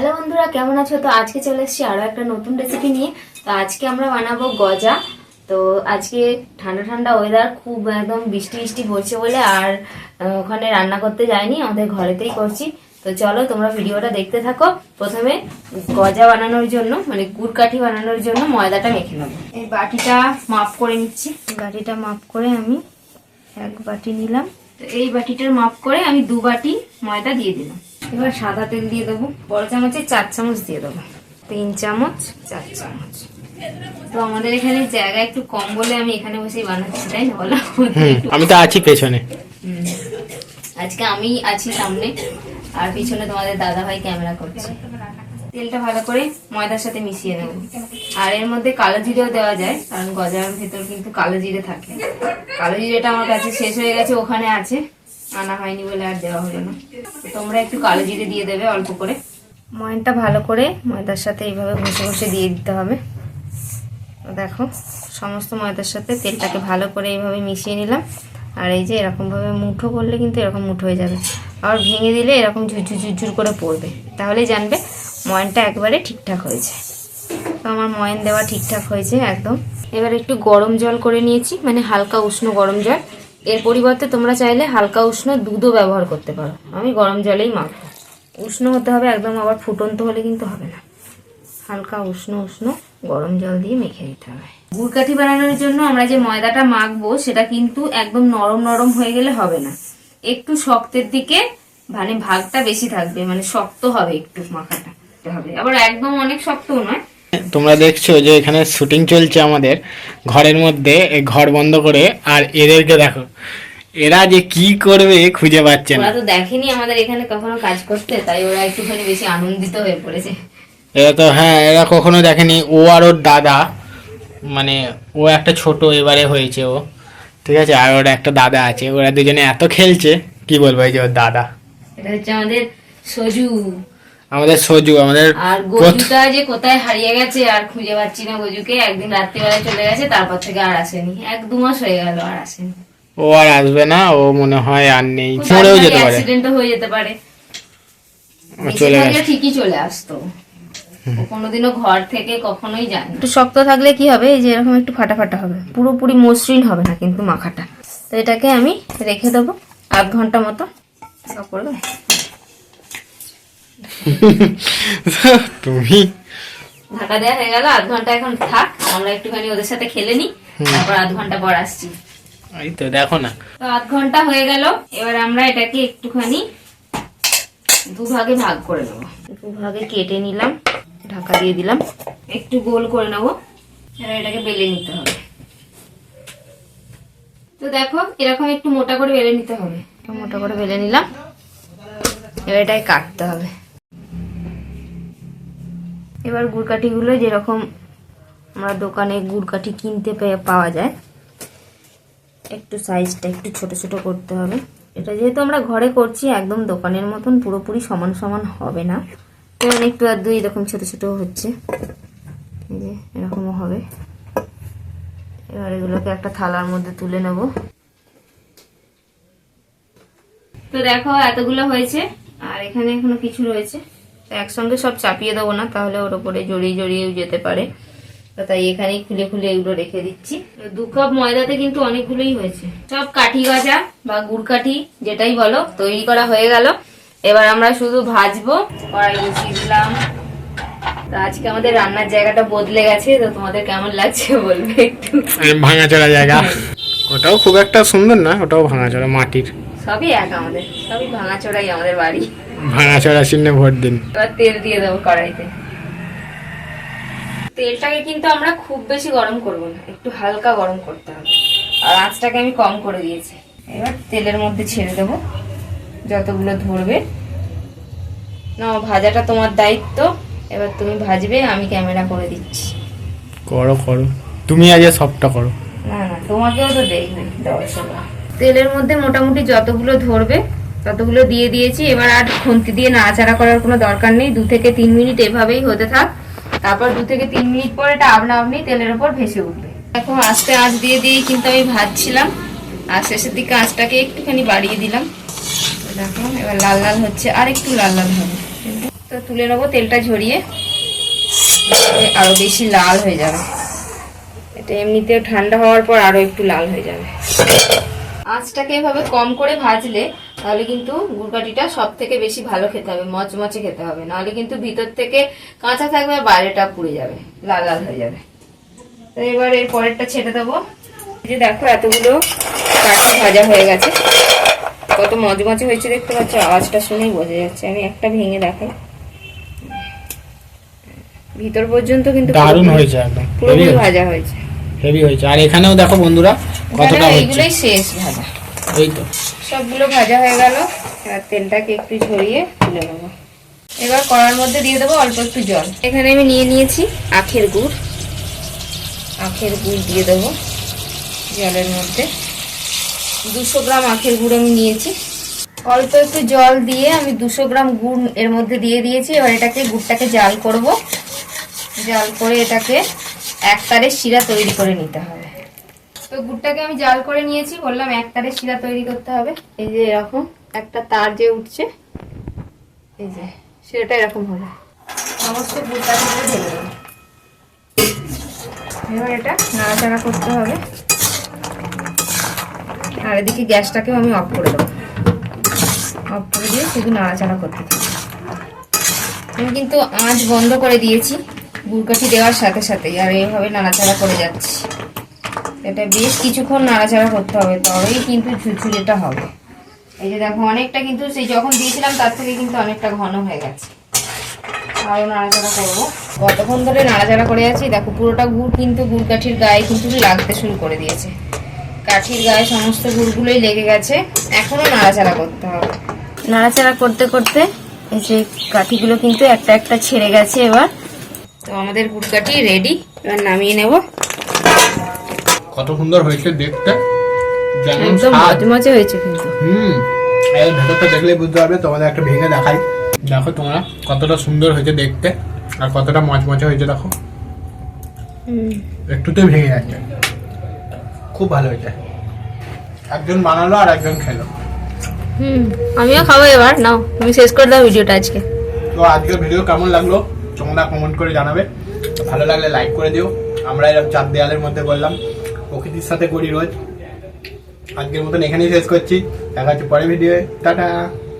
Hello বন্ধুরা, কেমন আছো? তো আজকে চলে এসেছি আরও একটা নতুন রেসিপি নিয়ে। তো আজকে আমরা বানাবো গজা। তো আজকে ঠান্ডা ঠান্ডা ওয়েদার খুব একদম বৃষ্টি বৃষ্টি পড়ছে বলে আর ওখানে রান্না করতে যাইনি, আমাদের ঘরেতেই করছি। তো চলো তোমরা ভিডিওটা দেখতে থাকো। প্রথমে গজা বানানোর জন্য মানে গুড়কাঠি বানানোর জন্য ময়দাটা মেখে নেব। এই বাটিটা মাপ করে নিচ্ছি। বাটিটা মাপ করে আমি এক বাটি নিলাম। তো এই বাটিটার মাপ করে আমি দু বাটি ময়দা দিয়ে দিলাম। এবার সাদা তেল দিয়ে দেবো বড় চামচে চার চামচ দিয়ে দেবো। তিন চামচ চার চামচ। তো আমাদের এখানে জায়গা একটু কম বলে আমি এখানে বসেই বানাচ্ছি তাই না বলো? আমি তো আছি পেছনে। আজকে আমি আছি সামনে আর পিছনে তোমাদের দাদা ভাই ক্যামেরা করছে। তেলটা ভালো করে ময়দার সাথে মিশিয়ে নেব। আর এর মধ্যে কালো জিরেও দেওয়া যায় কারণ গজার ভেতর কিন্তু কালো জিরে থাকে। কালো জিরেটা আমার কাছে শেষ হয়ে গেছে ওখানে আছে। আনা হয়নি বলে আর দেওয়া হলো না। তোমরা একটু কালো জিরে দিয়ে দেবে অল্প করে। ময়নটা ভালো করে ময়দার সাথে এইভাবে ঘষে ঘষে দিয়ে দিতে হবে। দেখো, সমস্ত ময়দার সাথে তেলটাকে ভালো করে এইভাবে মিশিয়ে নিলাম। আর এই যে এরকমভাবে মুঠো করলে কিন্তু এরকম মুঠো হয়ে যাবে। আর ভেঙে দিলে এরকম ঝুরঝুর ঝুরঝুর করে পড়বে। তাহলেই জানবে ময়নটা একবারে ঠিকঠাক হয়েছে। তো আমার ময়ন দেওয়া ঠিকঠাক হয়েছে একদম। এবার একটু গরম জল করে নিয়েছি মানে হালকা উষ্ণ গরম জল। এর পরিবর্তে তোমরা চাইলে হালকা উষ্ণ দুধও ব্যবহার করতে পারো। আমি গরম জলেই মাখবো। উষ্ণ হতে হবে, একদম আবার ফুটন্ত হলে কিন্তু হবে না। হালকা উষ্ণ উষ্ণ গরম জল দিয়ে মেখে নিতে হবে। গুড়কাঠি বানানোর জন্য আমরা যে ময়দাটা মাখবো, সেটা কিন্তু একদম নরম নরম হয়ে গেলে হবে না। একটু শক্তের দিকে মানে ভাগটা বেশি থাকবে মানে শক্ত হবে একটু মাখাটা। হবে। আবার একদম অনেক শক্তও নয় তোমরা দেখছ যে এখানে শুটিং চলছে আমাদের। ঘরের মধ্যে ঘর বন্ধ করে আর এদেরকে দেখো। এরা যে কি করবে খুঁজে পাচ্ছে না। তো দেখেনি আমাদের এখানে কখনো কাজ করতে তাই ওরা একটুখানি বেশি আনন্দিত হয়ে পড়েছে। এরা তো হ্যাঁ এরা কখনো দেখেনি। ও আর ওর দাদা মানে ও একটা ছোট এবারে হয়েছে ও। ঠিক আছে আর ওর একটা দাদা আছে। ওরা দুজনে এত খেলছে কি বলব এই যে ওর দাদা। এটা হচ্ছে আমাদের সজু। আমাদের সজু আমাদের আর গজুটা যে কোথায় হারিয়ে গেছে আর খুঁজে পাচ্ছি না গজুকে একদিন রাত্রিবেলায় চলে গেছে তারপর থেকে আর আসেনি। এক দু মাস হয়ে গেল আর আসেনি। ও আর আসবে না ও মনে হয় আর নেই মরেও যেতে পারে। অ্যাক্সিডেন্টও হয়ে যেতে পারে। ও চলে গেছে। ঠিকই চলে আসতো। কোনোদিনও ঘর থেকে কখনোই যায় একটু শক্ত থাকলে কি হবে এই যে এরকম একটু ফাটা ফাটা হবে পুরোপুরি মসৃণ হবে না কিন্তু মাখাটা। তো এটাকে আমি রেখে দেবো আধ ঘণ্টা মতো। সব করবে তুমি? ঢাকা দেওয়া হয়ে গেল আধ ঘণ্টা এখন থাক আমরা একটুখানি ওদের সাথে খেলে নিই তারপর আধ ঘণ্টা পর আসছি। এই তো দেখো না। তো আধ ঘণ্টা হয়ে গেল এবার আমরা এটাকে একটুখানি দুভাগে ভাগ করে নেব। দুভাগে কেটে নিলাম ঢাকা দিয়ে দিলাম। একটু গোল করে নেব এবার এটাকে বেলে নিতে হবে। তো দেখো এরকম একটু মোটা করে বেলে নিতে হবে। একটু মোটা করে বেলে নিলাম এবার এটাকে কাটতে হবে। এবার গুড়কাঠিগুলো যেরকম আমরা দোকানে গুড়কাঠি কিনতে পাওয়া যায়, একটু সাইজটা একটু ছোট ছোট করতে হবে। এটা যেহেতু আমরা ঘরে করছি, একদম দোকানের মতন পুরোপুরি সমান সমান হবে না। যেমন একটু আর দুই এরকম ছোট ছোট হচ্ছে। এই যে এরকমও হবে। এবার এগুলোকে একটা থালার মধ্যে তুলে নেব। তো দেখো এতগুলো হয়েছে, আর এখানে এখনও কিছু রয়েছে। একসঙ্গে সব চাপিয়ে দেবো না তাহলে ওর উপরে জড়িয়ে জড়িয়েও যেতে পারে। তো তাই এখানেই খুলে খুলে এগুলো রেখে দিচ্ছি। দু কাপ ময়দাতে কিন্তু অনেকগুলোই হয়েছে। সব কাঠি গজা বা গুড় কাঠি যেটাই বলো তৈরি করা হয়ে গেল। এবার আমরা শুধু ভাজবো কড়াই বসিয়ে দিলাম তো আজকে আমাদের রান্নার জায়গাটা বদলে গেছে তো তোমাদের কেমন লাগছে বলবে একটু? ভাঙাচোরা জায়গা। ওটাও খুব একটা সুন্দর না ওটাও ভাঙাচোরা মাটির। সবই এক আমাদের সবই ভাঙাচোড়াই আমাদের বাড়ি। ভাঙাচোরা চিহ্নে ভোট দিন। এবার তেল দিয়ে দেবো কড়াইতে। তেলটাকে কিন্তু আমরা খুব বেশি গরম করব না একটু হালকা গরম করতে হবে। আর আঁচটাকে আমি কম করে দিয়েছি। এবার তেলের মধ্যে ছেড়ে দেবো যতগুলো ধরবে। না ভাজাটা তোমার দায়িত্ব। এবার তুমি ভাজবে আমি ক্যামেরা করে দিচ্ছি। করো করো। তুমি আজ সবটা করো। না না তোমাকেও তো দেখবে দেওয়ার তেলের মধ্যে মোটামুটি যতগুলো ধরবে ততগুলো দিয়ে দিয়েছি। এবার আর খুন্তি দিয়ে নাড়াচাড়া করার কোনো দরকার নেই। দু থেকে তিন মিনিট এভাবেই হতে থাক। তারপর দু থেকে তিন মিনিট পর এটা আপনা আপনি তেলের উপর ভেসে উঠবে। এখন আস্তে আঁচ দিয়ে দিয়ে কিন্তু আমি ভাজছিলাম। আর শেষের দিকে আঁচটাকে একটুখানি বাড়িয়ে দিলাম। দেখো, এবার লাল লাল হচ্ছে। আর একটু লাল লাল হবে। তো তুলে নেব তেলটা ঝরিয়ে। আরও বেশি লাল হয়ে যাবে। এটা এমনিতেও ঠান্ডা হওয়ার পর আরও একটু লাল হয়ে যাবে। আঁচটাকে এভাবে কম করে ভাজলে তাহলে কিন্তু গুড়কাঠিটা সব থেকে বেশি ভালো খেতে হবে মচমচে খেতে হবে। নাহলে কিন্তু ভিতর থেকে কাঁচা থাকবে আর বাইরেটা পুড়ে যাবে লাল লাল হয়ে যাবে। তো এবার এর পরেরটা ছেড়ে দেবো। যে দেখো এতগুলো কাঠি ভাজা হয়ে গেছে। কত মজমচে হয়েছে দেখতে পাচ্ছ আওয়াজটা শুনেই বোঝা যাচ্ছে। আমি একটা ভেঙে দেখাই। ভিতর পর্যন্ত কিন্তু দারুণ হয়েছে একদম। পুরোপুরি ভাজা হয়েছে। হেভি হয়েছে। আর এখানেও দেখো বন্ধুরা কতটা এইগুলোই শেষ ভাজা। এই তো। সবগুলো ভাজা হয়ে গেল। এবার তেলটাকে একটু ঝরিয়ে তুলে নেব। এবার কড়ার মধ্যে দিয়ে দেবো অল্প একটু জল। এখানে আমি নিয়ে নিয়েছি আখের গুড়। আখের গুড় দিয়ে দেবো জলের মধ্যে। দুশো গ্রাম আখের গুড় আমি নিয়েছি। অল্প একটু জল দিয়ে আমি দুশো গ্রাম গুড় এর মধ্যে দিয়ে দিয়েছি। এবার এটাকে গুড়টাকে জাল করব। জাল করে এটাকে এক তারের শিরা তৈরি করে নিতে হবে। তো গুড়টাকে আমি জাল করে নিয়েছি, বললাম এক তারের শিরা তৈরি করতে হবে। এই যে এরকম, একটা তার যে উঠছে, এই যে শিরাটা এরকম হবে সমস্ত গুড়টাকে ঢেলে দেবো। এবার এটা নাড়াচাড়া করতে হবে। আর এদিকে গ্যাসটাকেও আমি অফ করে দেবো। অফ করে দিয়ে শুধু নাড়াচাড়া করতে থাকব আমি কিন্তু আঁচ বন্ধ করে দিয়েছি, গুড়কাঠি দেওয়ার সাথে সাথেই, আর এইভাবে নাড়াচাড়া করে যাচ্ছি। এটা বেশ কিছুক্ষণ নাড়াচাড়া করতে হবে তবেই কিন্তু ঝুরঝুরিটা হবে। এই যে দেখো অনেকটা কিন্তু সেই যখন দিয়েছিলাম তার থেকে কিন্তু অনেকটা ঘন হয়ে গেছে। আরও নাড়াচাড়া করব। কতক্ষণ ধরে নাড়াচাড়া করে আছি? দেখো পুরোটা গুড় কিন্তু গুড় কাঠির গায়ে কিন্তু লাগতে শুরু করে দিয়েছে। কাঠির গায়ে সমস্ত গুড়গুলোই লেগে গেছে। এখনও নাড়াচাড়া করতে হবে। নাড়াচাড়া করতে করতে এই যে কাঠিগুলো কিন্তু একটা একটা ছেড়ে গেছে এবার। তো আমাদের গুড় কাঠি রেডি এবার নামিয়ে নেব। কত সুন্দর হয়েছে দেখতে। একদম। মজমজে হয়েছে কিন্তু। হুম এই ভেতরটা দেখলেই বুঝতে পারবে তোমাদের একটা ভেঙে দেখাই। দেখো তোমরা কতটা সুন্দর হয়েছে দেখতে আর কতটা মচমচে হয়েছে দেখো। ভেঙে যাচ্ছে। খুব ভালো হয়েছে। একজন বানালো আর একজন খেলো। হুম আমিও খাব এবার। নাও তুমি শেষ করে দাও ভিডিওটা আজকে। তো আজকের ভিডিও কেমন লাগল তোমরা কমেন্ট করে জানাবে। ভালো লাগলে লাইক করে দিও। আমরা এরকম চার দেয়ালের মধ্যে বললাম। প্রকৃতির সাথে করি রোজ। আজকের মতন এখানেই শেষ করছি। দেখা হচ্ছে পরে ভিডিও টাটা!